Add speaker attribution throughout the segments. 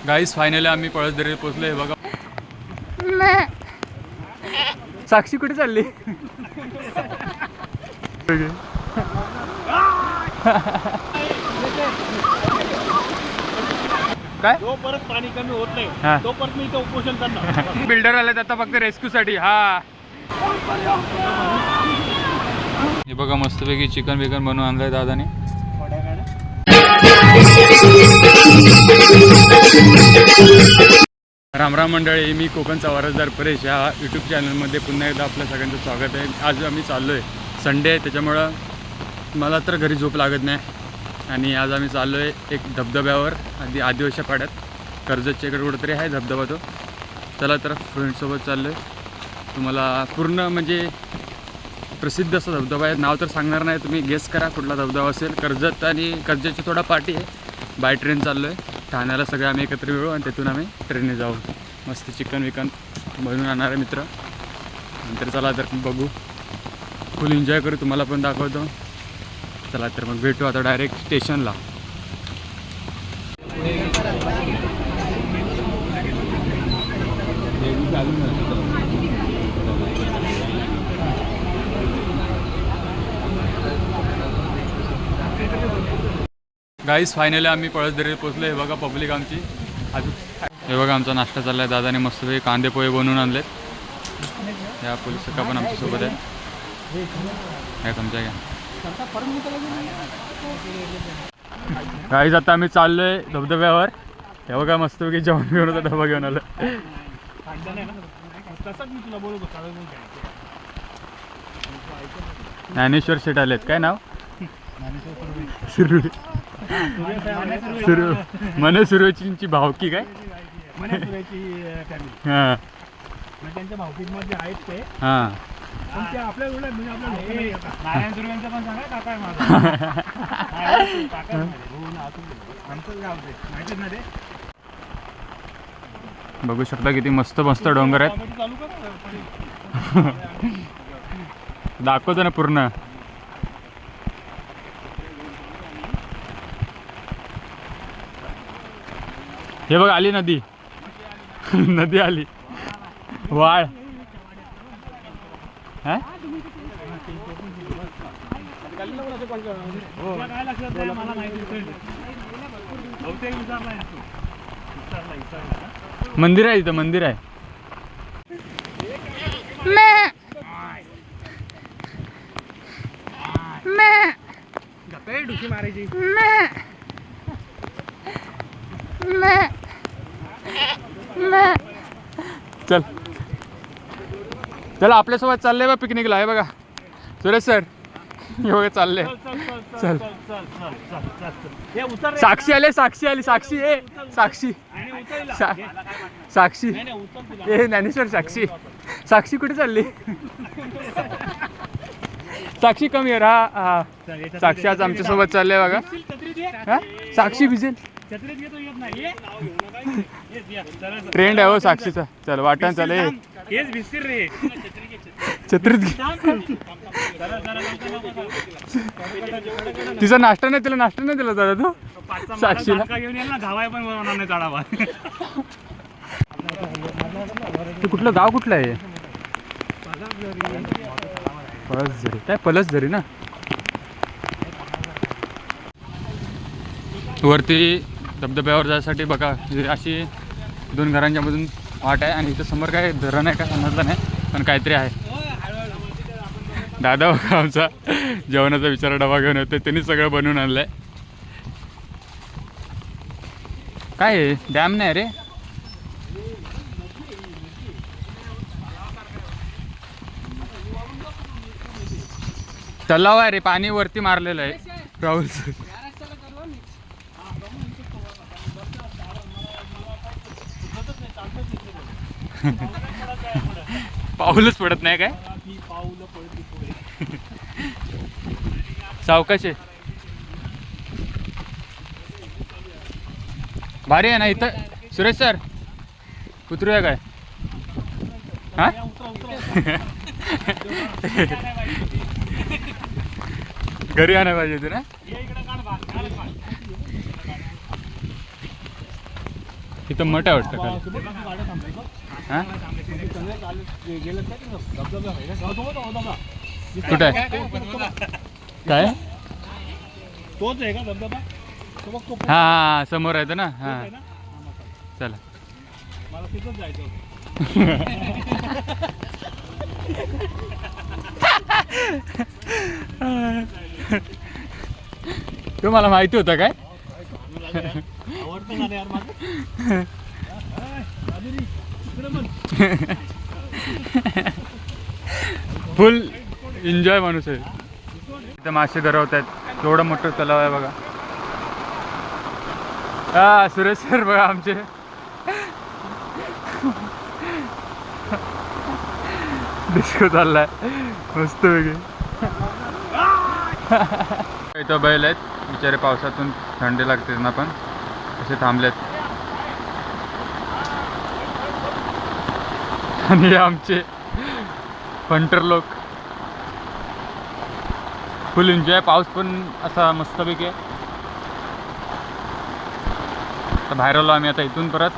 Speaker 1: गाईस finally आम्ही पळसदरी पोचलो हे बघा. साक्षी कुठे चालली? काय?
Speaker 2: परत पाणी कमी होत
Speaker 1: हा.
Speaker 2: नाही तो परत मी इथं उपोषण करणार.
Speaker 1: बिल्डर आले आता फक्त रेस्क्यू साठी हा. हे बघा मस्तपैकी चिकन बिकन बनवून आणलंय दादाने. रामराम मंडळी मी कोकणचा वारसदार परेश या यूट्यूब चॅनलमध्ये पुन्हा एकदा आपल्या सगळ्यांचं स्वागत आहे. आज आम्ही चाललो आहे संडे आहे त्याच्यामुळं मला तर घरी झोप लागत नाही. आणि आज आम्ही चाललो आहे एक धबधब्यावर आधी आदिवासी पाड्यात. कर्जतच्या इकडे कुठेतरी आहे धबधबा तो. चला तर फ्रेंडसोबत चाललो आहे तुम्हाला पूर्ण म्हणजे प्रसिद्ध असा धबधबा आहे. नाव तर सांगणार नाही तुम्ही गेस करा कुठला धबधबा असेल. कर्जत आणि कर्जतची थोडा पाठी आहे. बाय ट्रेन चाललो आहे ठाण्याला सगळे आम्ही एकत्र मिळू आणि तिथून आम्ही ट्रेनने जाऊ. मस्त चिकन विकन बनवून आणणारे मित्र. नंतर चला तर बघू. फुल एन्जॉय करू तुम्हाला पण दाखवतो. चला तर मग भेटू आता डायरेक्ट स्टेशनला गाईस फायनली आम्ही पळसदरी पोचलो हे बघा पब्लिक आमची. अजून हे बघा आमचा नाश्ता चालला आहे दादाने मस्तपैकी कांदे पोहे बनवून आणलेत. या पोलीस का पण आमच्यासोबत आहेत या तुमच्या घ्या. गाईज आता आम्ही चाललोय धबधब्यावर. हे बघा मस्तपैकी जेवण घेऊन होता डबा घेऊन आलं. ज्ञानेश्वर शेट आलेत. काय नाव? सुरुडी सुरू मने सुरुचींची भावकी काय?
Speaker 2: फॅमिली
Speaker 1: हां.
Speaker 2: म्हणजे त्यांच्या भावकीमध्ये आहेत ते.
Speaker 1: हां.
Speaker 2: आपल्या म्हणजे आपल्या. नारायण पण सांगा काका आहे माझा. काका. हो गाव ते. माहितीच ना ते?
Speaker 1: बघू शकता किती मस्त मस्त डोंगर आहेत. दाखवतो ना पूर्ण. हे बघ आली नदी. नदी आली. वाळ मंदिर आहे इथं मंदिर आहे.
Speaker 2: मारायची.
Speaker 1: चल। चला आपल्यासोबत चाललंय बा पिकनिकला आहे बघा. सुरेश सर योगा चालले
Speaker 2: चल
Speaker 1: साक्षी आले साक्षी आली साक्षी ए साक्षी. साक्षी. ए ज्ञानेश्वर साक्षी. साक्षी कुठे चालली? साक्षी कमी हा. साक्षी आज आमच्यासोबत चालले बघा. हा? साक्षी भिजेल ट्रेंड आहे हो साक्षीचा. चल वाटण चाल
Speaker 2: हेच भिस्तीर रे.
Speaker 1: छत्रीत. तिचा नाश्ता नाही तिला नाश्ता नाही दिला दादा तू? साक्षीला?
Speaker 2: घेऊन येईल ना घावाय पण बनवणार नाही चढावा
Speaker 1: तू कुठलं गाव कुठलं आहे? पळस झरी. काय पलस झरी ना? वरती धबधब्यावर जायसाठी बघा. अशी दोन घरांच्या मधून वाट आहे आणि इथं समोर काय धरण आहे का समजलं नाही पण काहीतरी आहे. दादा बघा आमचा जेवणाचा विचार डबा घेऊन येतो त्यांनी सगळं बनवून आणलं आहे काय डॅम नाही रे? तलाव आहे रे पाणी वरती मारलेलं आहे. राहुल पाऊलच पडत नाही काय? सावकाशे भारी आहे ना इथं? सुरेश सर उतरूया काय? हा? घरी आणायला पाहिजे होती ना
Speaker 2: ये इकडे काढ भात, काढ भात.
Speaker 1: तिथं मठ वाटतं खाली
Speaker 2: का?
Speaker 1: हां
Speaker 2: आहे
Speaker 1: काय
Speaker 2: तोच आहे का धबधबा तो बघ तो
Speaker 1: हां हां समोर आहे तो ना हां
Speaker 2: आहे ना? हा, मग चालेल.
Speaker 1: चला
Speaker 2: मला तिथंच जायचं होतं.
Speaker 1: तुम्हाला माहिती होतं काय फुल एन्जॉय माणूस आहे. इथं मासे धरवत आहेत. केवढं मोठं तलाव आहे बघा. हा सुरेश सर बघा आमचे. डिस्को चाललाय. मस्त वेगळे. इथं बैल आहेत. बिचारे पावसातून थंडी लागते त्यांना पण. असे थांबलेत. आणि आमचे फंटर लोक. फुल एन्जॉय पाऊस पण असा मस्तपैकी आहे. तर बाहेर आलो आम्ही आता इथून परत.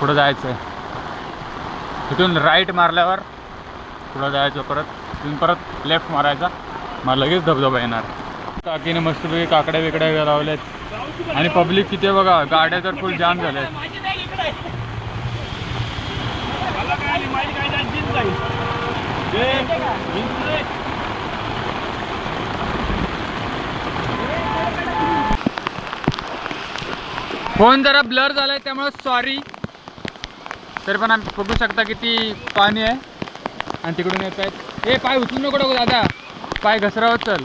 Speaker 1: पुढं जायचं आहे इथून राईट मारल्यावर पुढं जायचं परत. इथून परत लेफ्ट मारायचा. मला लगेच धबधबा येणार. काकीने मस्तपैकी काकड्या बिकड्या लावल्यात. आणि पब्लिक किती आहे बघा गाड्या तर फुल जाम झाल्या. फोन जरा ब्लर झालाय त्यामुळे सॉरी तरी पण आम्ही बघू शकता किती पाणी आहे. आणि तिकडून येत आहेत. ए पाय उचलू नको नको दादा. पाय घसरावत चल.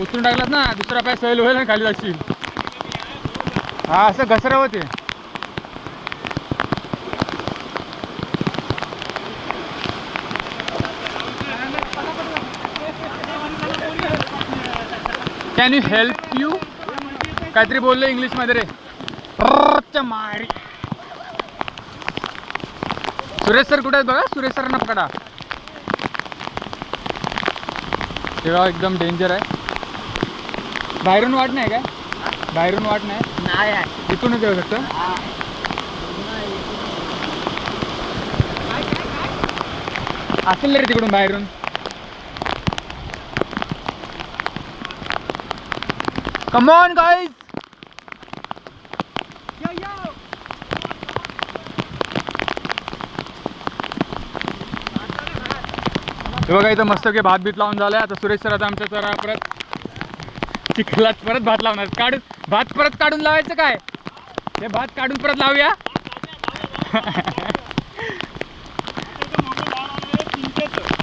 Speaker 1: उचलून टाकलात ना दुसरा पाय सहल होईल ना खाली जाशील. हा असं घसरावत होते. कॅन यू हेल्प यू काहीतरी बोललो इंग्लिशमध्ये रे. मारी. सुरेश सर कुठे आहेत बघा? सुरेश सरांना पकडा. तेव्हा एकदम डेंजर आहे. बाहेरून वाट नाही काय? बाहेरून वाट नाही? इथूनच येऊ शकतो असेल रे तिकडून बाहेरून. कमॉन गाईज हे बघा इथं मस्त की भात बीत लावून झालाय. आता सुरेश सर आता आमच्या जरा परत चिखलात परत भात लावणार. काढून भात परत काढून लावायचं काय? हे भात काढून परत लावूया.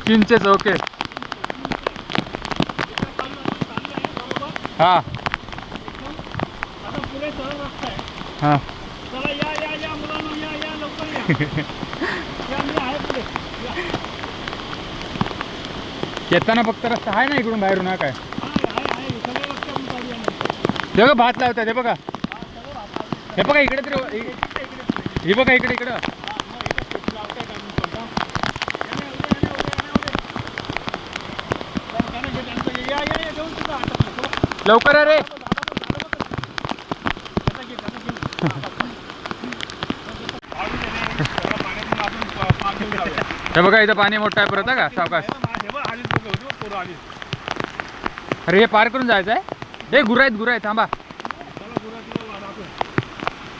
Speaker 1: चिंचेच ओके. हा. हा.
Speaker 2: चला या
Speaker 1: येताना फक्त रस्ता आहे ना इकडून बाहेरून हा काय
Speaker 2: आहे, आहे, आहे. सगळे रस्त्यातून चालू आहे ना.
Speaker 1: बघा भात लावतात हे बघा. हे बघा इकडे तरी हे बघा इकडे इकडं.
Speaker 2: या,
Speaker 1: लवकर आहे रे. हे बघा इथं पाणी मोठं आहे परत का? सावकाश. अरे हे पार करून जायचं आहे हे गुरा आहेत गुरा आहेत थांबा.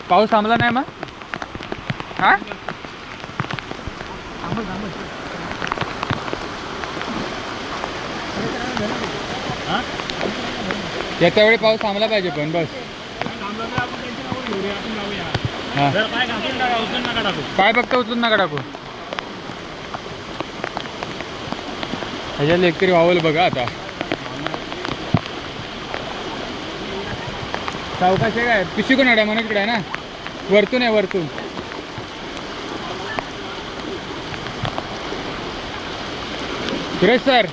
Speaker 1: पाऊस थांबला नाही मग? हा? येत्या वेळी पाऊस थांबला पाहिजे पण बस. काय फक्त उचलून नका टाकू. ह्याच्यात एकतरी वावल बघा आता. सावकाश आहे काय? पिशी कोण आहे म्हणून इकडे आहे ना? वरतून आहे वरतून. सुरेश सर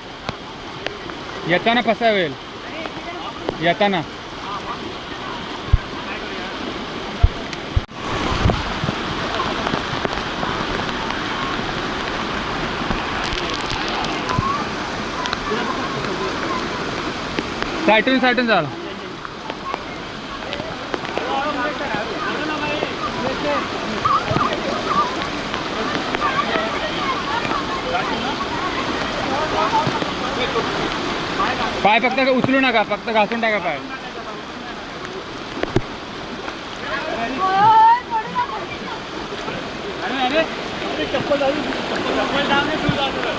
Speaker 1: येताना फसावेल. येताना. साठून साठून झाला. पाय फक्त उचलू नका फक्त घासून टाका पाय
Speaker 2: चप्पल जाऊ दे, चप्पल चप्पल जाऊ दे, तू जाऊ दे.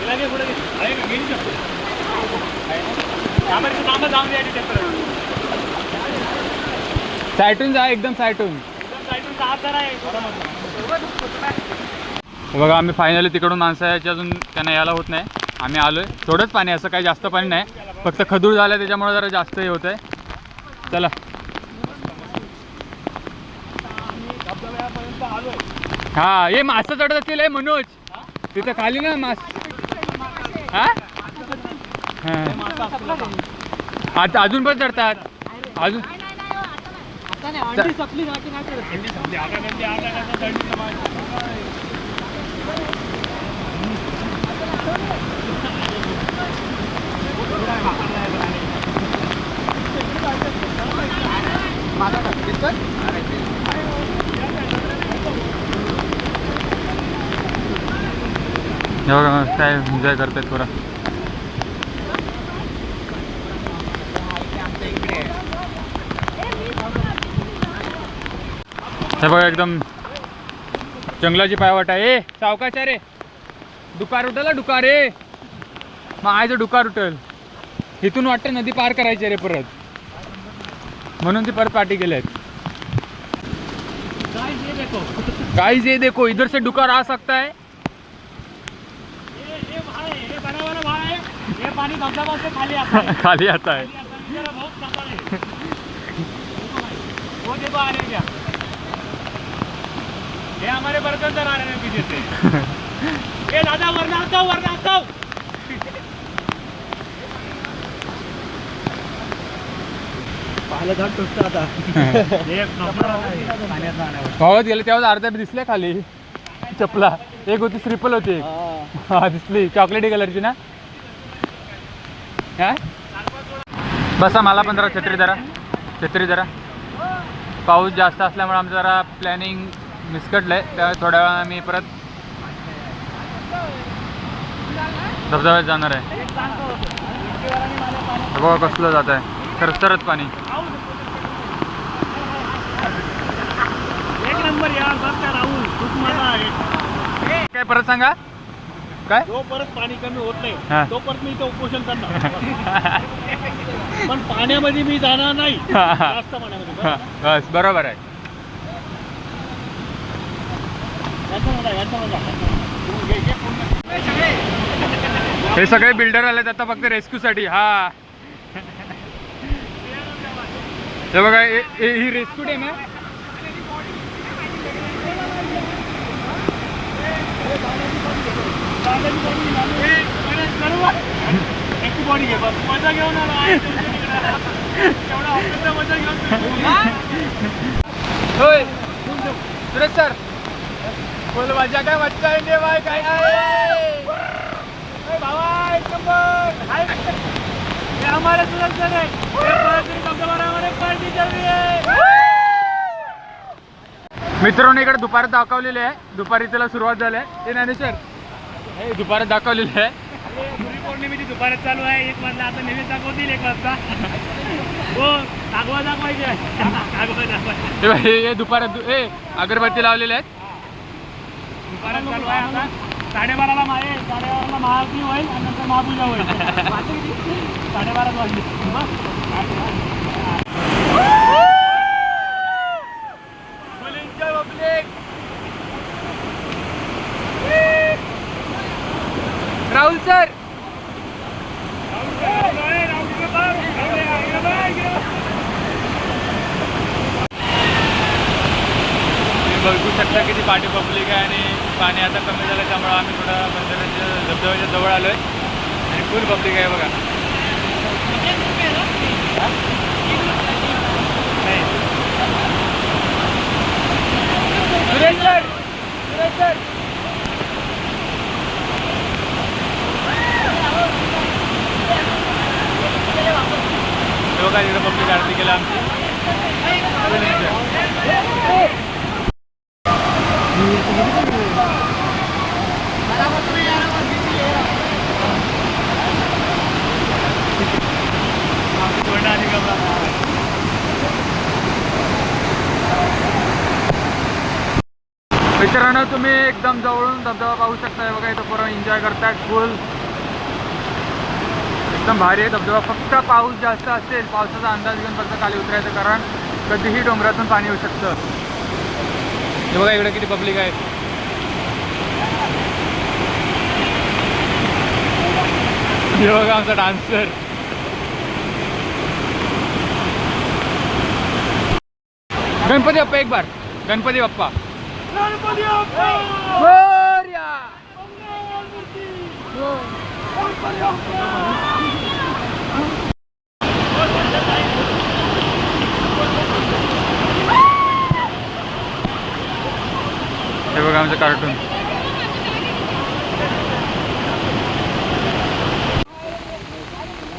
Speaker 2: तिला घे पुढे घे. आहे का? गेली चप्पल. आहे ना? कामाची कामं जाऊन द्यायची चप्पल.
Speaker 1: साईटून जा एकदम
Speaker 2: हे.
Speaker 1: बघा आम्ही फायनली तिकडून माणसं यायची अजून त्यांना यायला होत नाही आम्ही आलोय. थोडंच पाणी असं काही जास्त पाणी नाही. फक्त खदूर झालं त्याच्यामुळे जरा जास्त हे होतं आहे चला. हा हे मासं चढत असतील हे मनोज. तिथं खाली ना मास. आता अजून पण चढतात. अजून काय एन्जॉय करतायत थोडा. हे बघा एकदम जंगलाची पायवाट आहे. सावकाश रे. डुकार उठल डुकार रे मग आयचं डुकार उठल इथून वाटतं नदी पार करायची रे परत. म्हणून ती परत पाठी गेल्यात
Speaker 2: Guys, ये देखो.
Speaker 1: गाइस ये देखो इधर से डुकार आ सकता है
Speaker 2: ये- ये भाड़ है, ये बड़ा वाला भाड़ है. ये पानी धबधबा से खाली आता है
Speaker 1: खाली आता है
Speaker 2: खाली आता है. इधर बहुत खतर है. वो देखो आ रहे क्या ये हमारे बर्तन आ रहे हैं पीछे से ये दादा वरना आता हूँ वरना आता हूँ एक नंबर पाण्यात जाण्यावर
Speaker 1: पावत गेले तेव्हा अर्ध्या दिसल्या खाली. चपला. एक होती श्रीपल होती हा. दिसली. चॉकलेटी कलरची ना? काय? बसा मला पण जरा छत्री जरा छत्री जरा पाऊस जास्त असल्यामुळे आमचं जरा प्लॅनिंग मिसकटलंय त्या थोड्या वेळा आम्ही परत धबधब्यात जाणार आहे. बघा कसलं जात आहे सरसरत पाणी.
Speaker 2: एक नंबर यार बस का राहुल खूप मजा आहे
Speaker 1: काय परत सांगा? काय?
Speaker 2: जो परत पाणी कमी होत
Speaker 1: हा.
Speaker 2: नाही तो परत मी इथं उपोषण करणार. पण पाण्यामध्ये मी जाणार नाही. जास्त पाण्यामध्ये. बरं?
Speaker 1: बस बरोबर आहे.
Speaker 2: याचं याचं. हे-
Speaker 1: सगळे बिल्डर आलेत आता फक्त रेस्क्यूसाठी हा. हे बघा हे- हे- ही रेस्क्यू टीम आहे
Speaker 2: हे गणेश बरोबर. याची body घे बघ. मजा घेऊन आला आहे तुमच्या तिकडे. एवढा ऑफिसचा मजा घेऊन
Speaker 1: होय सुरेश सर बोल माझ्या काय मच्छा आहे बाय काय आहे
Speaker 2: ए भावा, एक नंबर. हाय. ये हमारे सुरक्षण है
Speaker 1: मित्रांनो इकडे दुपारात दाखवलेले आहे. दुपारी त्याला सुरुवात झाली आहे. ते ज्ञानेश्वर. हे दुपारात दाखवलेले आहे.
Speaker 2: अरे, गुरुपौर्णिमेची दुपारच चालू आहे. एक वाजता आता नैवेद्य दाखवतील एक वाजता. हो दाखवा दाखवायचे दाखवा दाखवायचे
Speaker 1: हे दुपारात ए अगरबत्ती लावलेले आहेत.
Speaker 2: दुपारच चालू आहे आता. साडेबाराला माहे साडेबाराला महाआरती होईल आणि नंतर महापूजा होईल. साडेबाराच वाजले.
Speaker 1: राहुल सर. बघू शकता किती पाठी पब्लिक आहे आणि पाणी आता कमी झालं त्यामुळं आम्ही थोडं मंदिराच्या धबधब्याच्या जवळ आलो आहे आणि फुल पब्लिक आहे बघा. सुरेश बघा इकडे पब्लिक आरती केलं आमची मित्रांनो तुम्ही एकदम जवळून धबधबा पाहू शकता बघा इथं पूर्ण एन्जॉय करतायत फुल एकदम भारी आहे धबधबा. फक्त पाऊस जास्त असेल पावसाचा अंदाज घेऊन फक्त खाली उतरायचं कारण कधीही डोंगरातून पाणी येऊ शकतं. हे बघा इकडे किती पब्लिक आहे. हे बघा आमचा डान्सर गणपती बाप्पा एक बार. गणपती बाप्पा. हे बघा आमचं कार्टून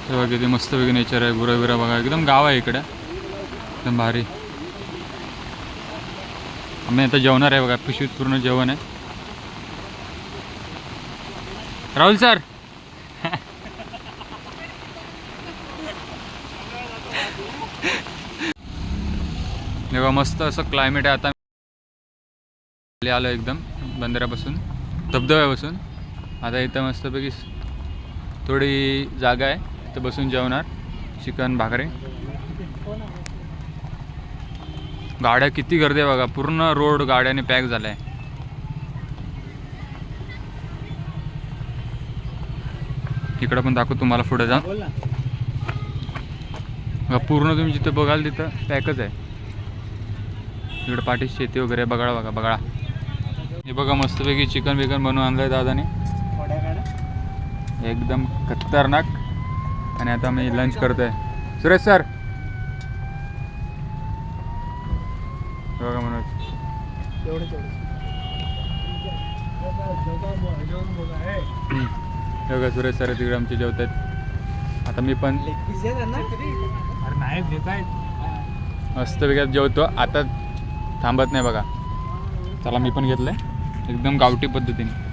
Speaker 1: हे बघा किती मस्तपैकी नेचर आहे. बुरा बिरा बघा. एकदम गाव आहे इकडे. एकदम भारी. आम्ही आता जेवणार आहे बघा पिशवीत पूर्ण जेवण आहे. राहुल सर. हे बघा मस्त असं क्लायमेट आहे आता. खाली आलो एकदम बंदरापासून धबधब्यापासून. आता इथं मस्तपैकी थोडी जागा आहे इथं बसून जेवणार चिकन भाकरी. गाड्या किती गर्दी आहे बघा. पूर्ण रोड गाड्याने पॅक झालाय. इकडं पण दाखवू तुम्हाला पुढे जा पूर्ण तुम्ही जिथं बघाल तिथं पॅकच आहे. इकडे पाठी शेती वगैरे बघा बघा बघा हे बघा मस्तपैकी चिकन बिकन बनवून आणलंय दादाने. एकदम खतरनाक. आणि आता मी लंच करतोय. सुरेश सर बघा मनोज
Speaker 2: बघा,
Speaker 1: बघा सुरेश सर तिकडे आमचे जेवत आहेत आता मी पण
Speaker 2: अरे नाही हे काय.
Speaker 1: मस्तपैकी जेवतो. आता थांबत नाही बघा. चला मी पण घेतलंय. एकदम गावठी पद्धतीने.